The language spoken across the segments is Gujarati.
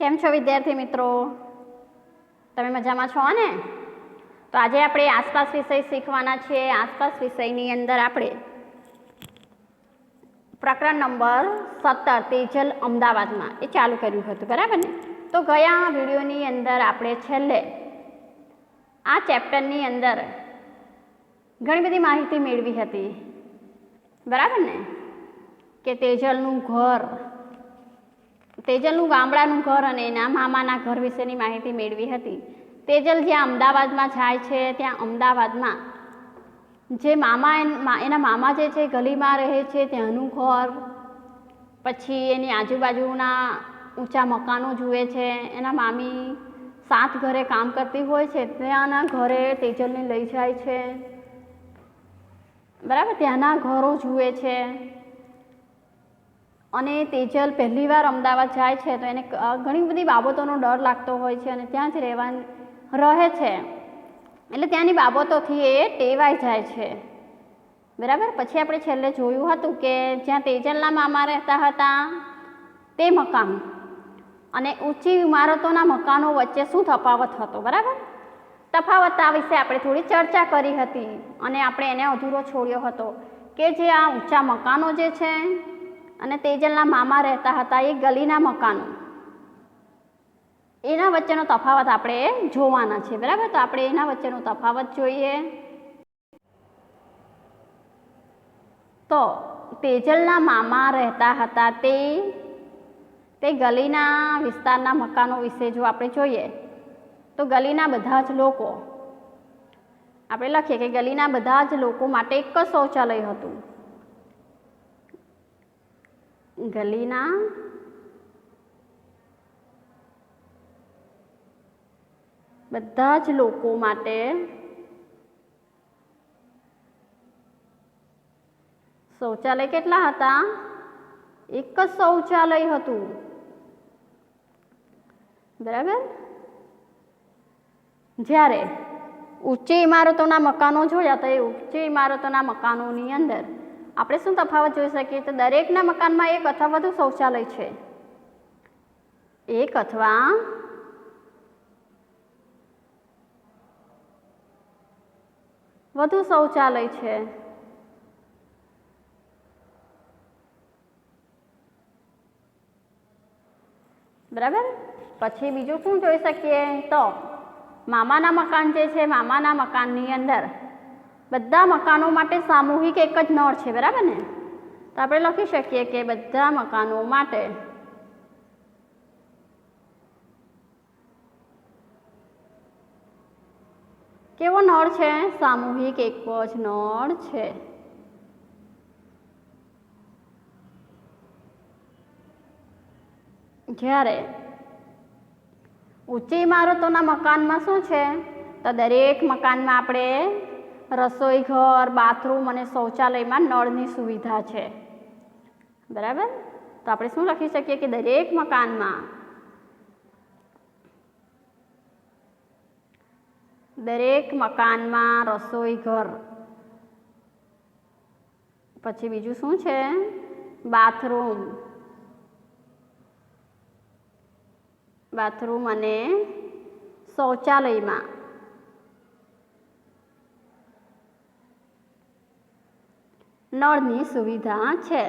કેમ છો વિદ્યાર્થી મિત્રો? તમે મજામાં છો ને? તો આજે આપણે આસપાસ વિષય શીખવાના છીએ. આસપાસ વિષયની અંદર આપણે પ્રકરણ નંબર સત્તર, તેજલ અમદાવાદમાં. એ ચાલુ કર્યું હતું, બરાબર ને? તો ગયા વિડીયોની અંદર આપણે છેલ્લે આ ચેપ્ટરની અંદર ઘણી બધી માહિતી મેળવી હતી. બરાબર ને? કે તેજલનું ઘર તેજલનું ગામડાનું ઘર અને એના મામાના ઘર વિશેની માહિતી મેળવી હતી. તેજલ જ્યાં અમદાવાદમાં જાય છે, ત્યાં અમદાવાદમાં જે મામા એના મામા જે છે, ગલીમાં રહે છે, ત્યાંનું ઘર, પછી એની આજુબાજુના ઊંચા મકાનો જુએ છે, એના મામી સાત ઘરે કામ કરતી હોય છે, ત્યાંના ઘરે તેજલને લઈ જાય છે. બરાબર? ત્યાંના ઘરો જુએ છે. અને તેજલ પહેલી વાર અમદાવાદ જાય છે, તો એને ઘણી બધી બાબતોનો ડર લાગતો હોય છે અને ત્યાં જ રહેવા રહે છે. એટલે ત્યાંની બાબતોથી એ ટેવાઈ જાય છે. બરાબર? પછી આપણે છેલ્લે જોયું હતું કે જ્યાં તેજલના મામા રહેતા હતા, તે મકાન અને ઊંચી ઇમારતોના મકાનો વચ્ચે શું તફાવત હતો, બરાબર? તફાવત આ વિશે આપણે થોડી ચર્ચા કરી હતી અને આપણે એને અધૂરો છોડ્યો હતો કે જે આ ઊંચા મકાનો જે છે અને તેજલના મામા રહેતા હતા એ ગલીના મકાનો. એના વચ્ચેનો તફાવત આપણે જોવાના છે, બરાબર? તો આપણે એના વચ્ચેનો તફાવત જોઈએ. તો તેજલના મામા રહેતા હતા તે તે ગલીના વિસ્તારના મકાનો વિશે જો આપણે જોઈએ, તો ગલીના બધા જ લોકો, આપણે લખીએ કે ગલીના બધા જ લોકો માટે એક શૌચાલય હતું. ગલીના બધા જ લોકો માટે શૌચાલય કેટલા હતા? એક જ શૌચાલય હતું. બરાબર? જ્યારે ઊંચી ઇમારતોના મકાનો જોયા તો એ ઊંચી ઇમારતોના મકાનોની અંદર આપણે શું તફાવત જોઈ શકીએ? તો દરેકના મકાનમાં એક અથવા વધુ શૌચાલય છે. એક અથવા વધુ શૌચાલય છે. બરાબર? પછી બીજું શું જોઈ શકીએ? તો મામાના મકાન જે છે, મામાના મકાનની અંદર બધા મકાનો માટે સામૂહિક એક જ નળ છે, બરાબર ને? તો આપણે લખી શકીએ કે બધા મકાનો માટે કેવો નળ છે? સામૂહિક એક જ નળ છે. જ્યારે ઊંચી ઇમારતોના મકાનમાં શું છે? તો દરેક મકાનમાં આપણે રસોઈ ઘર, બાથરૂમ અને શૌચાલયમાં નળની સુવિધા છે. બરાબર? તો આપણે શું લખી શકીએ કે દરેક મકાનમાં? દરેક મકાનમાં રસોઈ ઘર. પછી બીજું શું છે? બાથરૂમ. બાથરૂમ અને શૌચાલયમાં. નળની સુવિધા છે.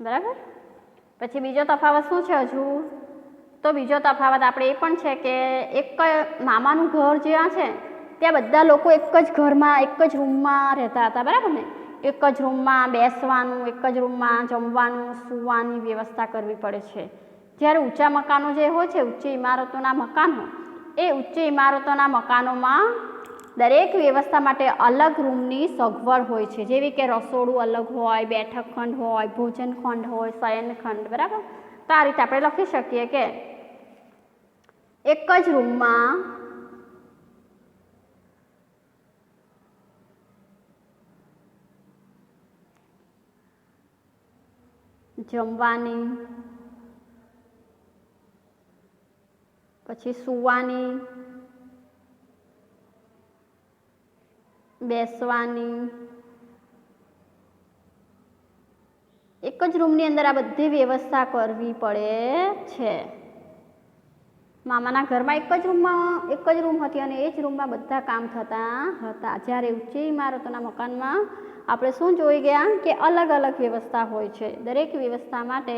બરાબર? પછી બીજો તફાવત શું છે હજુ? તો બીજો તફાવત આપણે એ પણ છે કે એક મામાનું ઘર જ્યાં છે, ત્યાં બધા લોકો એક જ ઘરમાં, એક જ રૂમમાં રહેતા હતા, બરાબર ને? એક જ રૂમમાં બેસવાનું, એક જ રૂમમાં જમવાનું, સૂવાની વ્યવસ્થા કરવી પડે છે. જ્યારે ઊંચા મકાનો જે હોય છે, ઊંચી ઇમારતોના મકાનો એ ઉચ્ચ ઇમારતોના મકાનોમાં દરેક વ્યવસ્થા માટે અલગ રૂમની સગવડ હોય છે. જેવી કે રસોડું અલગ હોય, બેઠક ખંડ હોય, ભોજન ખંડ હોય, શયન ખંડ, બરાબર? તો આ રીતે આપણે લખી શકીએ કે એક જ રૂમમાં જમવાની પછી સુવાની, બેસવાની. એક જ રૂમની અંદર આ બધી વ્યવસ્થા કરવી પડે છે. મામાના ઘરમાં એક જ રૂમમાં એક જ રૂમ હતી અને એ જ રૂમમાં બધા કામ થતા હતા. જ્યારે ઊંચી ઇમારતોના મકાનમાં આપણે શું જોઈ ગયા કે અલગ અલગ વ્યવસ્થા હોય છે. દરેક વ્યવસ્થા માટે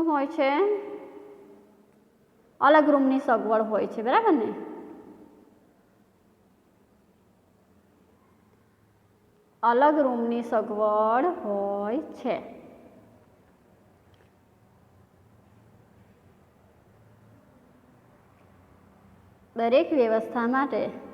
શું હોય છે. અલગ રૂમની સગવડ હોય છે, બરાબર ને? અલગ રૂમની સગવડ હોય છે. દરેક વ્યવસ્થા માટે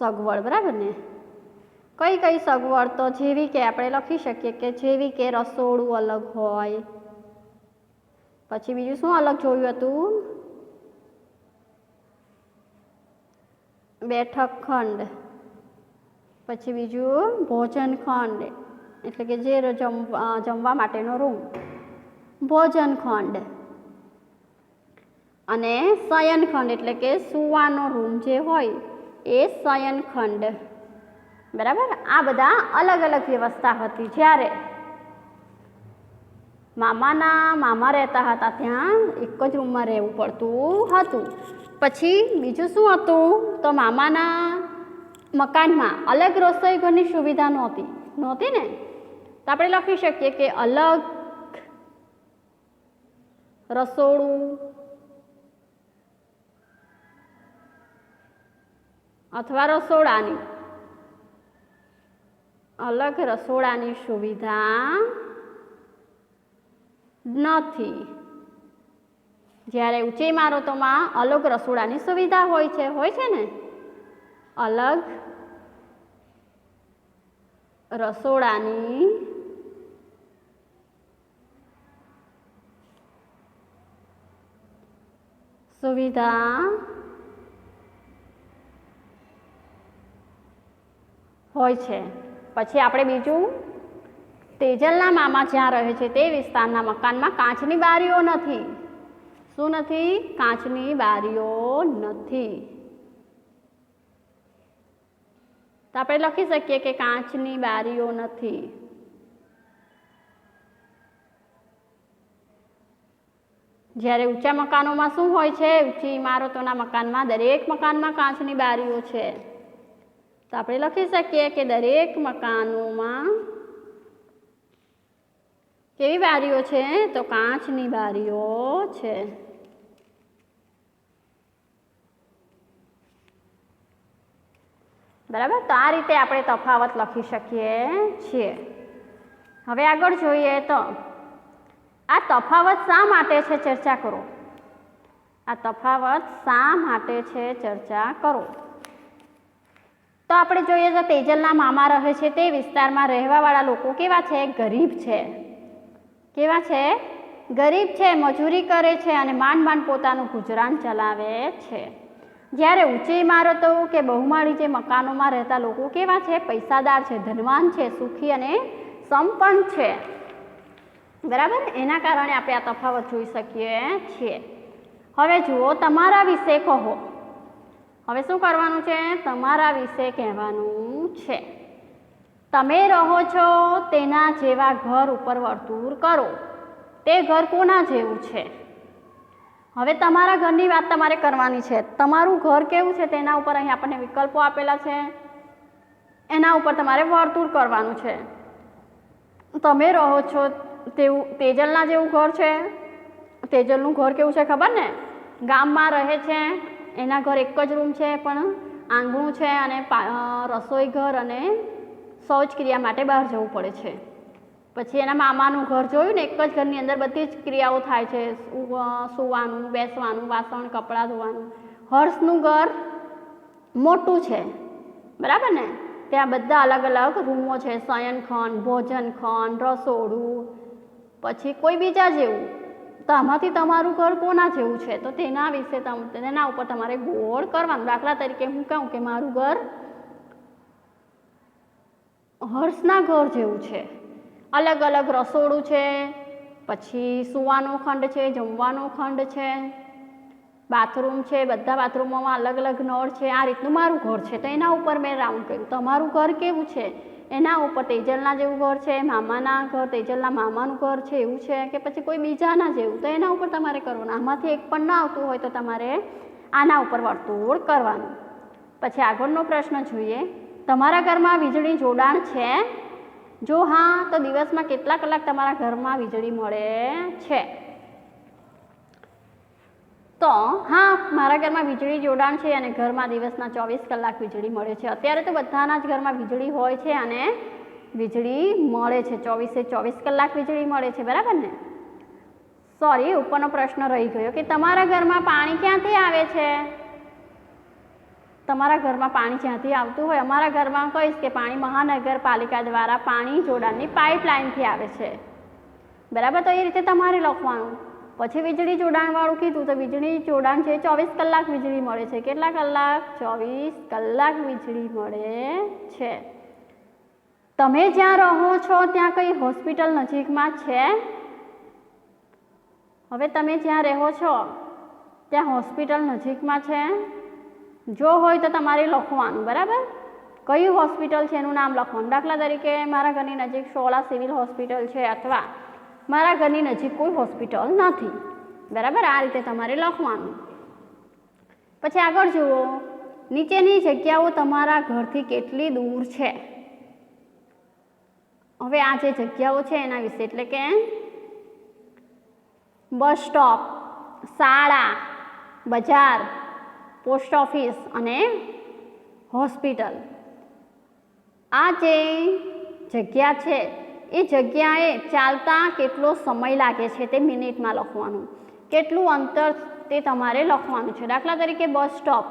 સગવડ, બરાબર ને? કઈ કઈ સગવડ તો જેવી કે આપણે લખી શકીએ કે જેવી કે રસોડું અલગ હોય. પછી બીજું શું અલગ જોયું હતું? બેઠક ખંડ. પછી બીજું ભોજન ખંડ, એટલે કે જે જમ જમવા માટેનો રૂમ. ભોજન ખંડ. અને શયનખંડ એટલે કે સૂવાનો રૂમ જે હોય એ શયનખંડ બરાબર? આ બધા અલગ અલગ વ્યવસ્થા હતી. જ્યારે મામાના મામા રહેતા હતા ત્યાં એક જ રૂમમાં રહેવું પડતું હતું. પછી બીજું શું હતું? તો મામાના મકાનમાં અલગ રસોઈ ઘરની સુવિધા નહોતી. નહોતી ને? તો આપણે લખી શકીએ કે અલગ રસોડું અથવા રસોડાની. અલગ રસોડાની સુવિધા નથી. જ્યારે ઊંચી ઇમારતોમાં અલગ રસોડાની સુવિધા હોય છે હોય છે ને? અલગ રસોડાની સુવિધા હોય છે. પછી આપણે બીજું, તેજલના મામા જ્યાં રહે છે તે વિસ્તારના મકાનમાં કાચની બારીઓ નથી. શું નથી? કાચની બારીઓ નથી. તો આપણે લખી શકીએ કે કાચની બારીઓ નથી. જ્યારે ઊંચા મકાનોમાં શું હોય છે? ઊંચી ઇમારતોના મકાનમાં દરેક મકાનમાં કાચની બારીઓ છે. તો આપણે લખી શકીએ કે દરેક મકાનોમાં કેવી બારીઓ છે? તો કાચની બારીઓ છે. બરાબર? તો આ રીતે આપણે તફાવત લખી શકીએ છીએ. હવે આગળ જોઈએ તો આ તફાવત શા માટે છે? ચર્ચા કરો. આ તફાવત શા માટે છે? ચર્ચા કરો. તો આપણે જોઈએ તો તેજલના મામા રહે છે તે વિસ્તારમાં રહેવાવાળા લોકો કેવા છે? ગરીબ છે. કેવા છે? ગરીબ છે, મજૂરી કરે છે અને માંડ માંડ પોતાનું ગુજરાન ચલાવે છે. જ્યારે ઊંચી ઇમારતો કે બહુમાળી જે મકાનોમાં રહેતા લોકો કેવા છે? પૈસાદાર છે, ધનવાન છે, સુખી અને સંપન્ન છે. બરાબર? એના કારણે આપણે આ તફાવત જોઈ શકીએ છીએ. હવે જુઓ, તમારા વિશે કહો. હવે શું કરવાનું છે? તમારા વિશે કહેવાનું છે. તમે રહો છો તેના જેવા ઘર ઉપર વર્તુળ કરો. તે ઘર કોના જેવું છે? હવે તમારા ઘરની વાત તમારે કરવાની છે. તમારું ઘર કેવું છે તેના ઉપર અહીં આપણને વિકલ્પો આપેલા છે. એના ઉપર તમારે વર્તુળ કરવાનું છે. તમે રહો છો તેવું, તેજલના જેવું ઘર છે. તેજલનું ઘર કેવું છે ખબર ને? ગામમાં રહે છે. એના ઘર એક જ રૂમ છે, પણ આંગણું છે અને રસોઈ ઘર અને શૌચ ક્રિયા માટે બહાર જવું પડે છે. પછી એના મામાનું ઘર જોયું ને, એક જ ઘરની અંદર બધી જ ક્રિયાઓ થાય છે. સૂવાનું, બેસવાનું, વાસણ, કપડાં ધોવાનું. હર્ષનું ઘર મોટું છે. બરાબર ને? ત્યાં બધા અલગ અલગ રૂમો છે. શયનખંડ, ભોજનખંડ, રસોડું, પછી કોઈ બીજા જેવું. આમાંથી તમારું ઘર કોના જેવું છે? તો તેના વિશે તેના ઉપર તમારે ગોળ કરવાનું. દાખલા તરીકે હું કહું કે મારું ઘર હર્ષના ઘર જેવું છે. અલગ અલગ રસોડું છે, પછી સૂવાનો ખંડ છે, જમવાનો ખંડ છે, બાથરૂમ છે, બધા બાથરૂમોમાં અલગ અલગ નળ છે. આ રીતનું મારું ઘર છે. તો એના ઉપર મેં રાઉન્ડ કર્યું. તમારું ઘર કેવું છે? એના ઉપર તેજલના જેવું ઘર છે, મામાના ઘર, તેજલના મામાનું ઘર છે, એવું છે કે પછી કોઈ બીજાના જેવું. તો એના ઉપર તમારે કરવાનું. આમાંથી એક પણ ન આવતું હોય તો તમારે આના ઉપર વર્તુળ કરવાનું. પછી આગળનો પ્રશ્ન જોઈએ. તમારા ઘરમાં વીજળી જોડાણ છે? જો હા, તો દિવસમાં કેટલા કલાક તમારા ઘરમાં વીજળી મળે છે? તો, હા, મારા ઘરમાં વીજળી જોડાણ છે અને ઘરમાં દિવસના ચોવીસ કલાક વીજળી મળે છે. અત્યારે તો બધાના જ ઘરમાં વીજળી હોય છે અને વીજળી મળે છે. ચોવીસે ચોવીસ કલાક વીજળી મળે છે, બરાબર ને? સોરી ઉપરનો પ્રશ્ન રહી ગયો કે તમારા ઘરમાં પાણી ક્યાંથી આવે છે? તમારા ઘરમાં પાણી જ્યાંથી આવતું હોય, અમારા ઘરમાં કહીશ કે પાણી મહાનગરપાલિકા દ્વારા પાણી જોડાણની પાઇપલાઇનથી આવે છે. બરાબર? તો એ રીતે તમારે લખવાનું. પછી વીજળી જોડાણવાળું કીધું તો વીજળી જોડાણ છે, ચોવીસ કલાક વીજળી મળે છે. કેટલા કલાક? ચોવીસ કલાક વીજળી મળે છે. તમે જ્યાં રહો છો, ત્યાં કઈ હોસ્પિટલ નજીકમાં છે? હવે તમે જ્યાં રહો છો, ત્યાં હોસ્પિટલ નજીકમાં છે? જો હોય તો તમારે લખવાનું, બરાબર? કયું હોસ્પિટલ છે? એનું નામ લખવાનું. દાખલા તરીકે મારા ઘરની નજીક સોળા સિવિલ હોસ્પિટલ છે અથવા મારા ઘરની નજીક કોઈ હોસ્પિટલ નથી. બરાબર? આ રીતે તમારે લખવાનું. પછી આગળ જુઓ. નીચેની જગ્યાઓ તમારા ઘરથી કેટલી દૂર છે? હવે આ જે જગ્યાઓ છે એના વિશે એટલે કે બસ સ્ટોપ, શાળા, બજાર, પોસ્ટ ઓફિસ અને હોસ્પિટલ. આ જે જગ્યા છે એ જગ્યાએ ચાલતા કેટલો સમય લાગે છે તે મિનિટમાં લખવાનું. કેટલું અંતર તે તમારે લખવાનું છે. દાખલા તરીકે બસ સ્ટોપ.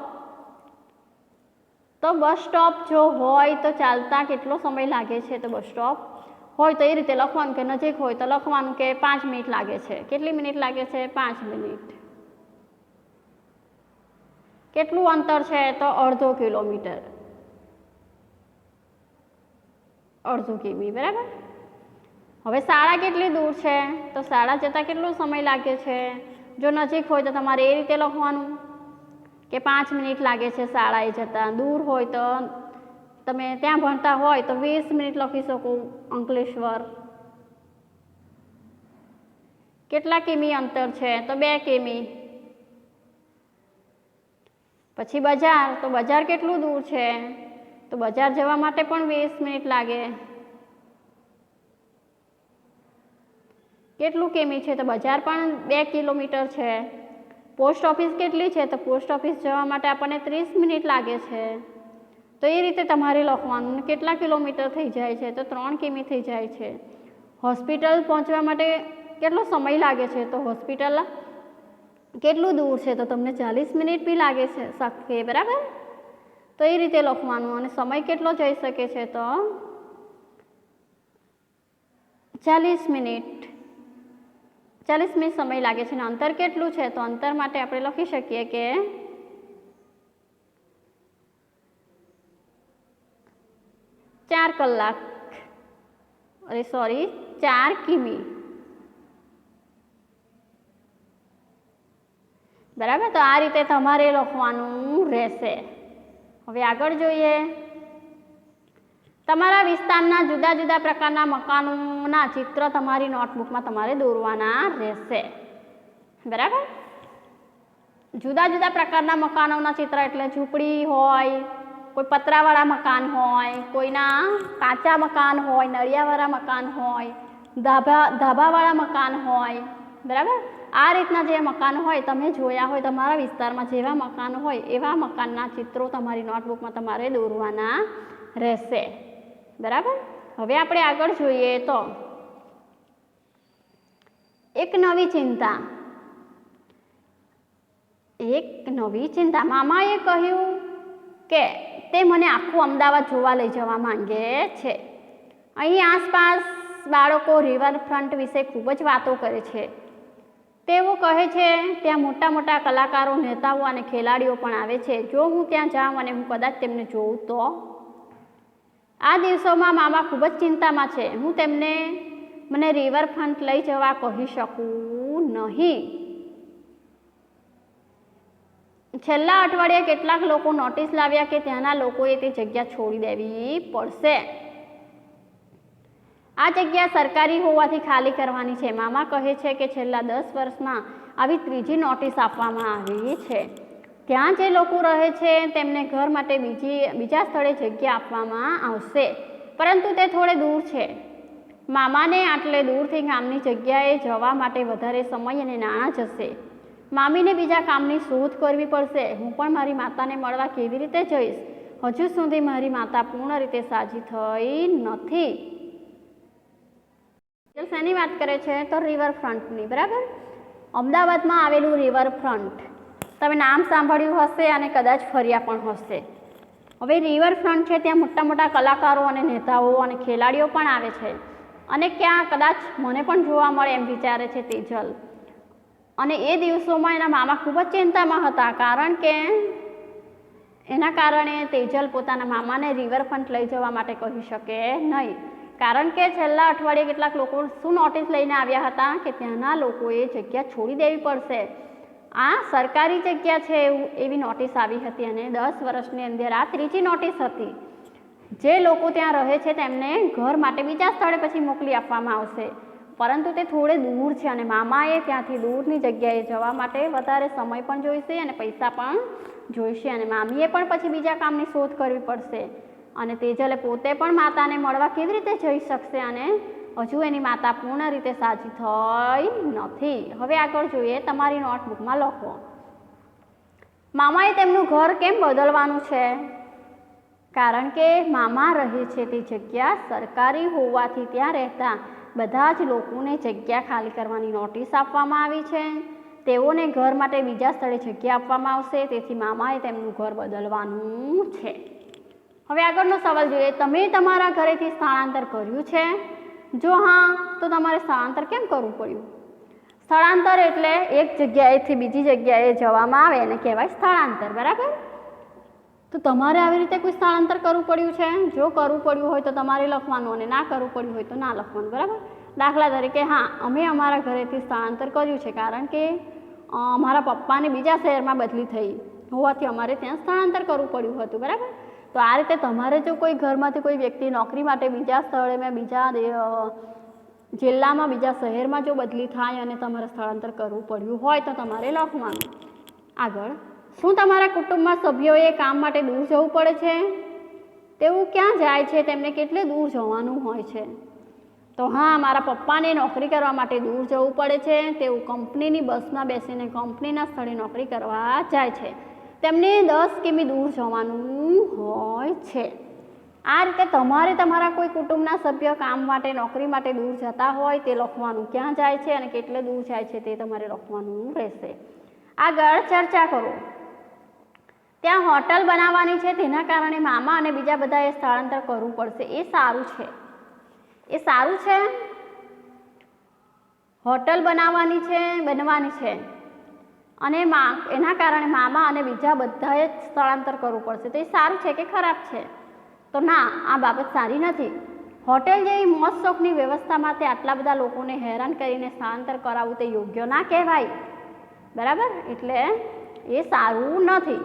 તો બસ સ્ટોપ જો હોય તો ચાલતા કેટલો સમય લાગે છે તો બસ સ્ટોપ? હોય તો એ રીતે લખવાનું કે નજીક હોય તો લખવાનું કે પાંચ મિનિટ લાગે છે. કેટલી મિનિટ લાગે છે? પાંચ મિનિટ. કેટલું અંતર છે તો અડધો કિલોમીટર. અડધો કિમી, બરાબર? હવે શાળા કેટલી દૂર છે? તો શાળા જતાં કેટલો સમય લાગે છે? જો નજીક હોય તો તમારે એ રીતે લખવાનું? કે પાંચ મિનિટ લાગે છે શાળાએ જતાં? દૂર હોય તો તમે ત્યાં ભણતા હોય તો વીસ મિનિટ લખી શકો, અંકલેશ્વર. કેટલા કિમી અંતર છે? તો બે કિમી. પછી બજાર? તો બજાર કેટલું દૂર છે? તો બજાર જવા માટે પણ વીસ મિનિટ લાગે. કેટલું કિમી છે? તો બજાર પણ બે કિલોમીટર છે. પોસ્ટ ઓફિસ કેટલી છે? તો પોસ્ટ ઓફિસ જવા માટે આપણને ત્રીસ મિનિટ લાગે છે. તો એ રીતે તમારે લખવાનું કેટલા કિલોમીટર થઈ જાય છે? તો ત્રણ કિમી થઈ જાય છે. હોસ્પિટલ પહોંચવા માટે કેટલો સમય લાગે છે? તો હોસ્પિટલ કેટલું દૂર છે? તો તમને ચાલીસ મિનિટ બી લાગે છે. શકે બરાબર? તો એ રીતે લખવાનું અને સમય કેટલો જઈ શકે છે? તો ચાલીસ મિનિટ. ચાલીસ મિનિટ સમય લાગે છે અને અંતર કેટલું છે? તો અંતર માટે આપણે લખી શકીએ કે ચાર કલાક. અરે સોરી ચાર કિમી. બરાબર? તો આ રીતે તમારે લખવાનું રહેશે. હવે આગળ જોઈએ. તમારા વિસ્તારના જુદા જુદા પ્રકારના મકાનોના ચિત્ર તમારી નોટબુકમાં તમારે દોરવાના રહેશે. બરાબર? જુદા જુદા પ્રકારના મકાનોના ચિત્ર એટલે ઝૂંપડી હોય, કોઈ પતરાવાળા મકાન હોય, કોઈના કાચા મકાન હોય, નળિયાવાળા મકાન હોય ધાબા ધાબાવાળા મકાન હોય. બરાબર? આ રીતના જે મકાન હોય, તમે જોયા હોય, તમારા વિસ્તારમાં જેવા મકાન હોય, એવા મકાનના ચિત્રો તમારી નોટબુકમાં તમારે દોરવાના રહેશે. બરાબર? હવે આપણે આગળ જોઈએ તો એક નવી ચિંતા. એક નવી ચિંતા. મામાએ કહ્યું કે તે મને આખું અમદાવાદ જોવા લઈ જવા માંગે છે. અહીં આસપાસ બાળકો રિવરફ્રન્ટ વિશે ખૂબ જ વાતો કરે છે. તેઓ કહે છે, ત્યાં મોટા મોટા કલાકારો, નેતાઓ અને ખેલાડીઓ પણ આવે છે. જો હું ત્યાં જાઉં અને હું કદાચ તેમને જોઉં તો? આ દિવસોમાં મામા ખૂબ જ ચિંતામાં છે. હું તેમને મને રિવરફ્રન્ટ લઈ જવા કહી શકું નહીં. છેલ્લા અઠવાડિયે કેટલાક લોકો નોટિસ લાવ્યા કે ત્યાંના લોકોએ તે જગ્યા છોડી દેવી પડશે. આ જગ્યા સરકારી હોવાથી ખાલી કરવાની છે. મામા કહે છે કે છેલ્લા દસ વર્ષમાં આવી ત્રીજી નોટિસ આપવામાં આવી છે. ત્યાં જે લોકો રહે છે, તેમને ઘર માટે બીજી, બીજા સ્થળે જગ્યા આપવામાં આવશે. પરંતુ તે થોડે દૂર છે. મામાને આટલે દૂરથી ગામની જગ્યાએ જવા માટે વધારે સમય અને નાણાં જશે. મામીને બીજા કામની શોધ કરવી પડશે. હું પણ મારી માતાને મળવા કેવી રીતે જઈશ? હજુ સુધી મારી માતા પૂર્ણ રીતે સાજી થઈ નથી. શેની વાત કરે છે? તો રિવરફ્રન્ટની બરાબર? અમદાવાદમાં આવેલું રિવરફ્રન્ટ તમે નામ સાંભળ્યું હશે અને કદાચ ફર્યા પણ હશે. હવે રિવરફ્રન્ટ છે, ત્યાં મોટા મોટા કલાકારો અને નેતાઓ અને ખેલાડીઓ પણ આવે છે. અને ક્યાં કદાચ મને પણ જોવા મળે એમ વિચારે છે તેજલ. અને એ દિવસોમાં એના મામા ખૂબ જ ચિંતામાં હતા, કારણ કે એના કારણે તેજલ પોતાના મામાને રિવરફ્રન્ટ લઈ જવા માટે કહી શકે નહીં. કારણ કે છેલ્લા અઠવાડિયે કેટલાક લોકો શું નોટિસ લઈને આવ્યા હતા કે ત્યાંના લોકોએ જગ્યા છોડી દેવી પડશે. આ સરકારી જગ્યા છે એવું એવી નોટિસ આવી હતી અને દસ વર્ષની અંદર આ ત્રીજી નોટિસ હતી. જે લોકો ત્યાં રહે છે તેમને ઘર માટે બીજા સ્થળે પછી મોકલી આપવામાં આવશે. પરંતુ તે થોડે દૂર છે અને મામાએ ત્યાંથી દૂરની જગ્યાએ જવા માટે વધારે સમય પણ જોઈશે અને પૈસા પણ જોઈશે અને મામીએ પણ પછી બીજા કામની શોધ કરવી પડશે. અને તેજલે પોતે પણ માતાને મળવા કેવી રીતે જઈ શકશે અને હજુ એની માતા પૂર્ણ રીતે સાજી થઈ નથી. હવે આગળ જોઈએ તમારી નોટબુકમાં લખો. મામાએ તેમનું ઘર કેમ બદલવાનું છે? કારણ કે મામા રહે છે તે જગ્યા સરકારી હોવાથી ત્યાં રહેતા બધા જ લોકોને જગ્યા ખાલી કરવાની નોટિસ આપવામાં આવી છે. તેઓને ઘર માટે બીજા સ્થળે જગ્યા આપવામાં આવશે, તેથી મામાએ તેમનું ઘર બદલવાનું છે. હવે આગળનો સવાલ જોઈએ. તમે તમારા ઘરેથી સ્થળાંતર કર્યું છે? જો હા, તો તમારે સ્થળાંતર કેમ કરવું પડ્યું? સ્થળાંતર એટલે એક જગ્યાએથી બીજી જગ્યાએ જવામાં આવે એને કહેવાય સ્થળાંતર, બરાબર? તો તમારે આવી રીતે કોઈ સ્થળાંતર કરવું પડ્યું છે? જો કરવું પડ્યું હોય તો તમારે લખવાનું અને ના કરવું પડ્યું હોય તો ના લખવાનું, બરાબર? દાખલા તરીકે, હા, અમે અમારા ઘરેથી સ્થળાંતર કર્યું છે કારણ કે અમારા પપ્પાને બીજા શહેરમાં બદલી થઈ હોવાથી અમારે ત્યાં સ્થળાંતર કરવું પડ્યું હતું, બરાબર? તો આ રીતે તમારે જો કોઈ ઘરમાંથી કોઈ વ્યક્તિ નોકરી માટે બીજા સ્થળે મેં બીજા જિલ્લામાં, બીજા શહેરમાં જો બદલી થાય અને તમારે સ્થળાંતર કરવું પડ્યું હોય તો તમારે લખવાનું. આગળ, શું તમારા કુટુંબમાં સભ્યોએ કામ માટે દૂર જવું પડે છે? તેવું ક્યાં જાય છે? તેમને કેટલે દૂર જવાનું હોય છે? તો હા, મારા પપ્પાને નોકરી કરવા માટે દૂર જવું પડે છે. તેઓ કંપનીની બસમાં બેસીને કંપનીના સ્થળે નોકરી કરવા જાય છે. તેમને દસ કિમી દૂર જવાનું હોય છે. આ રીતે તમારે તમારા કોઈ કુટુંબના સભ્ય કામ માટે, નોકરી માટે દૂર જતા હોય તે લખવાનું ક્યાં જાય છે અને કેટલે દૂર જાય છે તે તમારે લખવાનું રહેશે. આગળ ચર્ચા કરો. ત્યાં હોટલ બનાવવાની છે, તેના કારણે મામા અને બીજા બધાએ સ્થળાંતર કરવું પડશે. એ સારું છે. એ સારું છે. હોટલ બનાવવાની છે, બનવાની છે. અને મા, એના કારણે મામા અને બીજા બધાએ જ સ્થળાંતર કરવું પડશે. તો એ સારું છે કે ખરાબ છે? તો ના, આ બાબત સારી નથી. હોટેલ જેવી મોજ શોખની વ્યવસ્થા માટે આટલા બધા લોકોને હેરાન કરીને સ્થળાંતર કરાવવું તે યોગ્ય ના કહેવાય. બરાબર? એટલે એ સારું નથી.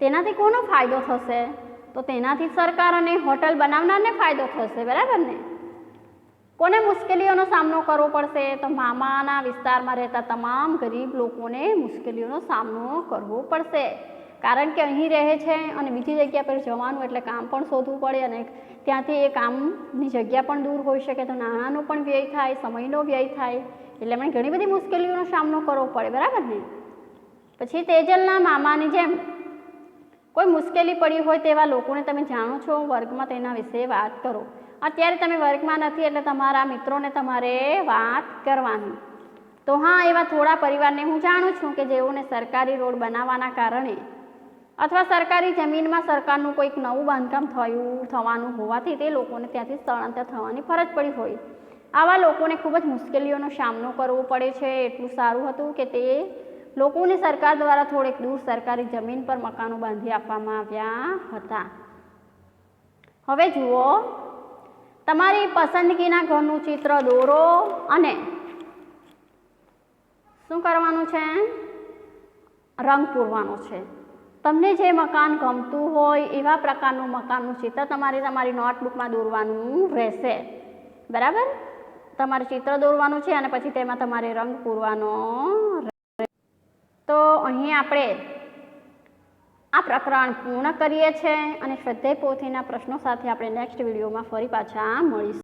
તેનાથી કોનો ફાયદો થશે? તો તેનાથી સરકાર અને હોટલ બનાવનારને ફાયદો થશે. બરાબર ને? કોને મુશ્કેલીઓનો સામનો કરવો પડશે? તો મામાના વિસ્તારમાં રહેતા તમામ ગરીબ લોકોને મુશ્કેલીઓનો સામનો કરવો પડશે. કારણ કે અહીં રહે છે અને બીજી જગ્યા પર જવાનું એટલે કામ પણ શોધવું પડે અને ત્યાંથી એ કામની જગ્યા પણ દૂર હોઈ શકે તો નાણાંનો પણ વ્યય થાય, સમયનો વ્યય થાય, એટલે એમણે ઘણી બધી મુશ્કેલીઓનો સામનો કરવો પડે, બરાબર ને? પછી તેજલના મામાની જેમ કોઈ મુશ્કેલી પડી હોય તેવા લોકોને તમે જાણો છો? વર્ગમાં તેના વિશે વાત કરો. અત્યારે તમે વર્ગમાં નથી એટલે તમારા મિત્રોને તમારે વાત કરવાની. તો હા, એવા થોડા પરિવારને હું જાણું છું કે જેઓને સરકારી રોડ બનાવવાના કારણે અથવા સરકારી જમીનમાં સરકારનું કોઈક નવું બાંધકામ થયું, થવાનું હોવાથી તે લોકોને ત્યાંથી સ્થળાંતર થવાની ફરજ પડી હોય. આવા લોકોને ખૂબ જ મુશ્કેલીઓનો સામનો કરવો પડે છે. એટલું સારું હતું કે તે લોકોને સરકાર દ્વારા થોડેક દૂર સરકારી જમીન પર મકાનો બાંધી આપવામાં આવ્યા હતા. હવે જુઓ તમારી પસંદગીના ઘરનું ચિત્ર દોરો અને શું કરવાનું છે? રંગ પૂરવાનો છે. તમને જે મકાન ગમતું હોય એવા પ્રકારનું મકાનનું ચિત્ર તમારે તમારી નોટબુકમાં દોરવાનું રહેશે. બરાબર? તમારે ચિત્ર દોરવાનું છે અને પછી તેમાં તમારે રંગ પૂરવાનો. તો અહીં આપણે આ પ્રકરણ પૂર્ણ કરીએ છીએ અને શ્રદ્ધેય પોથીના પ્રશ્નો સાથે આપણે નેક્સ્ટ વિડીયોમાં ફરી પાછા મળીશું.